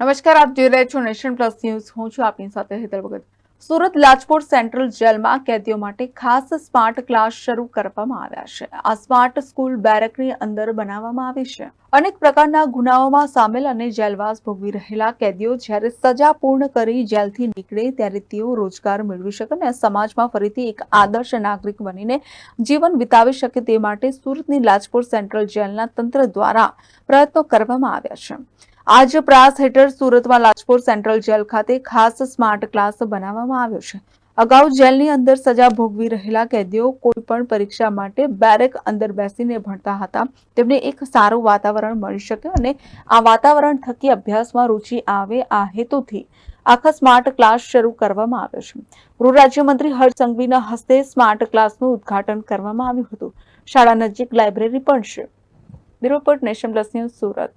નમસ્કાર, આપ જોઈ રહ્યા છો નેશન પ્લસ ન્યૂઝ. હું છું આપની સાથે હેતલ ભગત. સુરત લાજપોર સેન્ટ્રલ જેલમાં કેદીઓ માટે ખાસ સ્માર્ટ ક્લાસ શરૂ કરવામાં આવ્યા છે. આ સ્માર્ટ સ્કૂલ બેરકની અંદર બનાવવામાં આવી છે. અનેક પ્રકારના ગુનાઓમાં સામેલ અને જેલવાસ ભોગવી રહેલા કેદીઓ જ્યારે સજા પૂર્ણ કરી જેલથી નીકળે ત્યારે તેઓ રોજગાર મેળવી શકે અને સમાજમાં ફરીથી એક આદર્શ નાગરિક બનીને જીવન વિતાવી શકે તે માટે સુરતની લાજપોર સેન્ટ્રલ જેલના તંત્ર દ્વારા પ્રયત્નો કરવામાં આવ્યા છે. આજ પ્રાસ હેઠળ સુરતમાં લાજપોર સેન્ટ્રલ જેલ ખાતે ખાસ સ્માર્ટ ક્લાસ બનાવવામાં આવ્યો છે. અગાઉ જેલની અંદર સજા ભોગવી રહેલા કેદીઓ કોઈ પરીક્ષા માટે બેરેક અંદર બેસીને ભણતા હતા. તેમને એક સારું વાતાવરણ મળી શકે અને આ વાતાવરણ થકી અભ્યાસમાં રુચિ આવે આ હેતુથી આખા સ્માર્ટ ક્લાસ શરૂ કરવામાં આવ્યો છે. ગૃહ રાજ્યમંત્રી હર્ષ સંઘવીના હસ્તે સ્માર્ટ ક્લાસનું ઉદ્ઘાટન કરવામાં આવ્યું હતું. શાળા નજીક લાઇબ્રેરી પણ છે. Bureau Nation Surat.